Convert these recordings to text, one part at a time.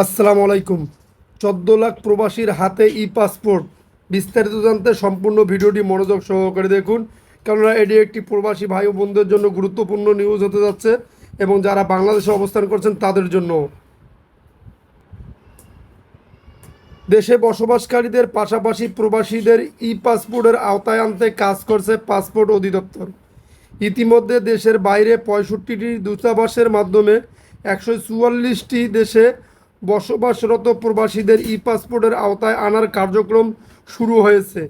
আসসালামু আলাইকুম। চোদ্দ লাখ প্রবাসীর হাতে ই পাসপোর্ট বিস্তারিত জানতে সম্পূর্ণ ভিডিওটি মনোযোগ সহকারে দেখুন, কেননা এটি একটি প্রবাসী ভাই ও বোনদের জন্য গুরুত্বপূর্ণ নিউজ হতে যাচ্ছে এবং যারা বাংলাদেশে অবস্থান করছেন তাদের জন্য। দেশে বসবাসকারীদের পাশাপাশি প্রবাসীদের ই পাসপোর্টের আওতায় আনতে কাজ করছে পাসপোর্ট অধিদপ্তর। ইতিমধ্যে দেশের বাইরে পঁয়ষট্টিটি দূতাবাসের মাধ্যমে একশো চুয়াল্লিশটি দেশে বসবাসরত প্রবাসীদের ই পাসপোর্টের আওতায় আনার কার্যক্রম শুরু হয়েছে।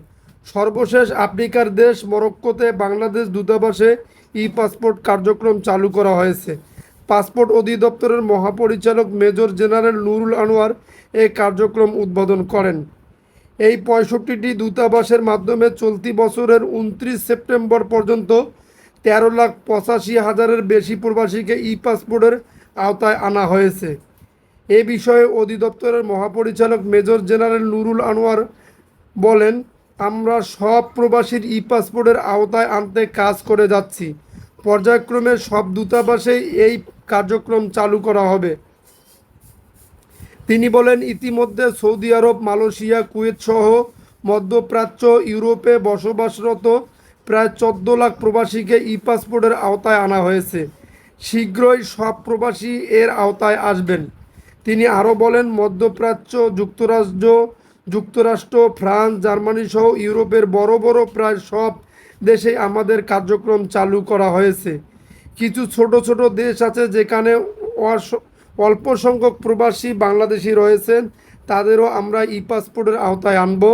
সর্বশেষ আফ্রিকার দেশ মরক্কোতে বাংলাদেশ দূতাবাসে ই পাসপোর্ট কার্যক্রম চালু করা হয়েছে। পাসপোর্ট অধিদপ্তরের মহাপরিচালক মেজর জেনারেল নুরুল আনোয়ার এই কার্যক্রম উদ্বোধন করেন। এই পঁয়ষট্টিটি দূতাবাসের মাধ্যমে চলতি বছরের উনত্রিশ সেপ্টেম্বর পর্যন্ত তেরো লাখ পঁচাশি হাজারের বেশি প্রবাসীকে ই পাসপোর্টের আওতায় আনা হয়েছে। এ বিষয়ে অধিদপ্তরের মহাপরিচালক মেজর জেনারেল নুরুল আনোয়ার বলেন, আমরা সব প্রবাসীর ই পাসপোর্টের আওতায় আনতে কাজ করে যাচ্ছি। পর্যায়ক্রমে সব দূতাবাসেই এই কার্যক্রম চালু করা হবে। তিনি বলেন, ইতিমধ্যে সৌদি আরব, মালয়েশিয়া, কুয়েত সহ মধ্যপ্রাচ্য, ইউরোপে বসবাসরত প্রায় চোদ্দ লাখ প্রবাসীকে ই পাসপোর্টের আওতায় আনা হয়েছে। শীঘ্রই সব প্রবাসী এর আওতায় আসবেন। তিনি আরও বলেন, মধ্যপ্রাচ্য যুক্তরাষ্ট্র যুক্তরাষ্ট্র, ফ্রান্স, জার্মানি সহ ইউরোপের বড় বড় প্রায় সব দেশেই আমাদের কার্যক্রম চালু করা হয়েছে। কিছু ছোট ছোট দেশ আছে যেখানে অল্প সংখ্যক প্রবাসী বাংলাদেশি রয়েছেন, তাদেরও আমরা ই পাসপোর্টের আওতায় আনব।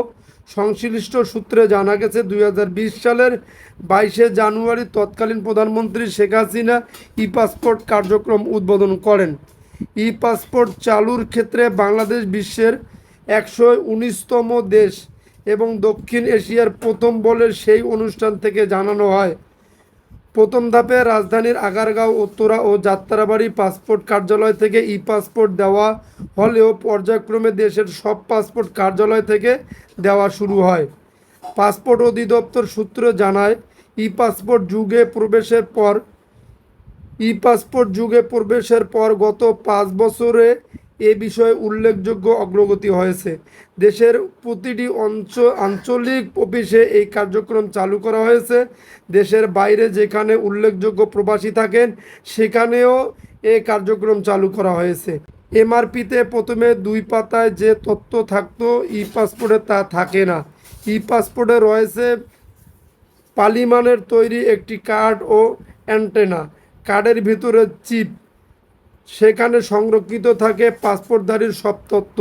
সংশ্লিষ্ট সূত্রে জানা গেছে, দুই হাজার বিশ সালের বাইশে জানুয়ারি তৎকালীন প্রধানমন্ত্রী শেখ হাসিনা ই পাসপোর্ট কার্যক্রম উদ্বোধন করেন। ই পাসপোর্ট চালুর ক্ষেত্রে বাংলাদেশ বিশ্বের একশো উনিশতম দেশ এবং দক্ষিণ এশিয়ার প্রথম বলের সেই অনুষ্ঠান থেকে জানানো হয়। প্রথম ধাপে রাজধানীর আগারগাঁও, উত্তরা ও যাত্রাবাড়ি পাসপোর্ট কার্যালয় থেকে ই পাসপোর্ট দেওয়া হলেও পর্যায়ক্রমে দেশের সব পাসপোর্ট কার্যালয় থেকে দেওয়া শুরু হয়। পাসপোর্ট অধিদপ্তর সূত্র জানায় ই পাসপোর্ট যুগে প্রবেশের পর ই পাসপোর্ট যুগে প্রবেশের পর গত পাঁচ বছরে এ বিষয়ে উল্লেখযোগ্য অগ্রগতি হয়েছে। দেশের প্রতিটি অঞ্চ, আঞ্চলিক অফিসে এই কার্যক্রম চালু করা হয়েছে। দেশের বাইরে যেখানে উল্লেখযোগ্য প্রবাসী থাকেন, সেখানেও এই কার্যক্রম চালু করা হয়েছে। এমআরপিতে প্রথমে দুই পাতায় যে তথ্য থাকতো ই পাসপোর্টে তা থাকে না। ই পাসপোর্টে রয়েছে পালিমানের তৈরি একটি কার্ড ও অ্যান্টেনা। কার্ডের ভিতরে চিপ। সেখানে সংরক্ষিত থাকে পাসপোর্টধারীর সব তথ্য।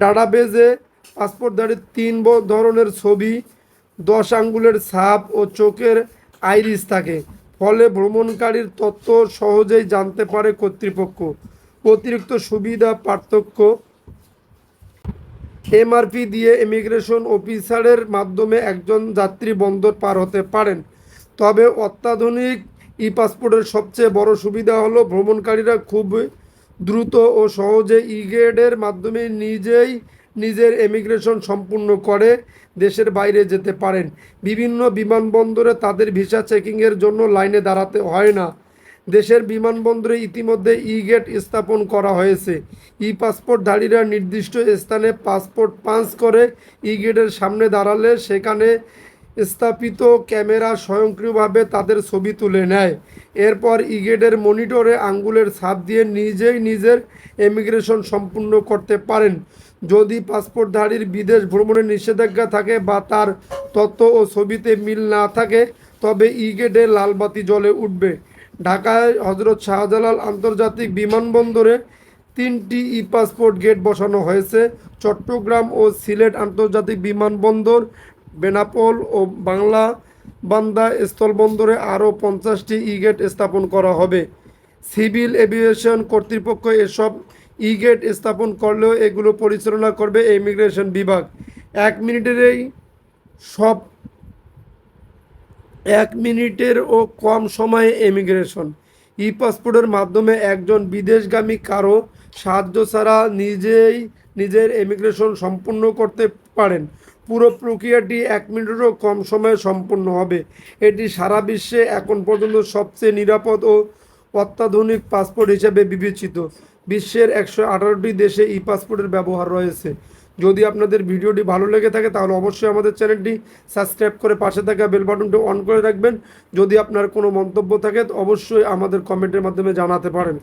ডাটাবেজে পাসপোর্টধারীর তিন ধরনের ছবি, দশ আঙ্গুলের ছাপ ও চোখের আইরিস থাকে। ফলে ভ্রমণকারীর তথ্য সহজেই জানতে পারে কর্তৃপক্ষ। অতিরিক্ত সুবিধা, পার্থক্য। এমআরপি দিয়ে ইমিগ্রেশন অফিসারের মাধ্যমে একজন যাত্রী বন্দর পার হতে পারেন। তবে অত্যাধুনিক ই পাসপোর্টের সবচেয়ে বড় সুবিধা হলো ভ্রমণকারীরা খুব দ্রুত ও সহজে ই গেটের মাধ্যমে নিজেই নিজের এমিগ্রেশন সম্পূর্ণ করে দেশের বাইরে যেতে পারেন। বিভিন্ন বিমানবন্দরে তাদের ভিসা চেকিংয়ের জন্য লাইনে দাঁড়াতে হয় না। দেশের বিমানবন্দরে ইতিমধ্যে ই গেট স্থাপন করা হয়েছে। ই পাসপোর্টধারীরা নির্দিষ্ট স্থানে পাসপোর্ট পাঞ্চ করে ই গেটের সামনে দাঁড়ালে সেখানে স্থাপিত ক্যামেরা স্বয়ংক্রিয়ভাবে তাদের ছবি তুলে নেয়। এরপর ই গেটের মনিটরে আঙ্গুলের ছাপ দিয়ে নিজেই নিজের ইমিগ্রেশন সম্পূর্ণ করতে পারেন। যদি পাসপোর্টধারীর বিদেশ ভ্রমণের নিষেধাজ্ঞা থাকে বা তার তথ্য ও ছবিতে মিল না থাকে, তবে ই গেটে লাল বাতি জ্বলে উঠবে। ঢাকায় হজরত শাহজালাল আন্তর্জাতিক বিমানবন্দরে তিনটি ই পাসপোর্ট গেট বসানো হয়েছে। চট্টগ্রাম ও সিলেট আন্তর্জাতিক বিমানবন্দর বেনাপোল ও বাংলা বান্দা স্থলবন্দরে আরও পঞ্চাশটি ই গেট স্থাপন করা হবে। সিভিল এভিয়েশন কর্তৃপক্ষ এসব ই গেট স্থাপন করলেও এগুলো পরিচালনা করবে ইমিগ্রেশন বিভাগ। এক মিনিটেরই সব, এক মিনিটেরও কম সময়ে এমিগ্রেশন ই পাসপোর্টের মাধ্যমে একজন বিদেশগামী কারও সাহায্য ছাড়া নিজেই নিজের এমিগ্রেশন সম্পূর্ণ করতে পারেন। পুরো প্রক্রিয়াটি এক মিনিটেরও কম সময়ে সম্পূর্ণ হবে। এটি সারা বিশ্বে এখন পর্যন্ত সবচেয়ে নিরাপদ ও অত্যাধুনিক পাসপোর্ট হিসেবে বিবেচিত। বিশ্বের একশো আঠারোটি দেশে ই পাসপোর্টের ব্যবহার রয়েছে। যদি আপনাদের ভিডিওটি ভালো লেগে থাকে, তাহলে অবশ্যই আমাদের চ্যানেলটি সাবস্ক্রাইব করে পাশে থাকা বেল বাটনটি অন করে রাখবেন। যদি আপনার কোনো মন্তব্য থাকে, অবশ্যই আমাদের কমেন্টের মাধ্যমে জানাতে পারেন।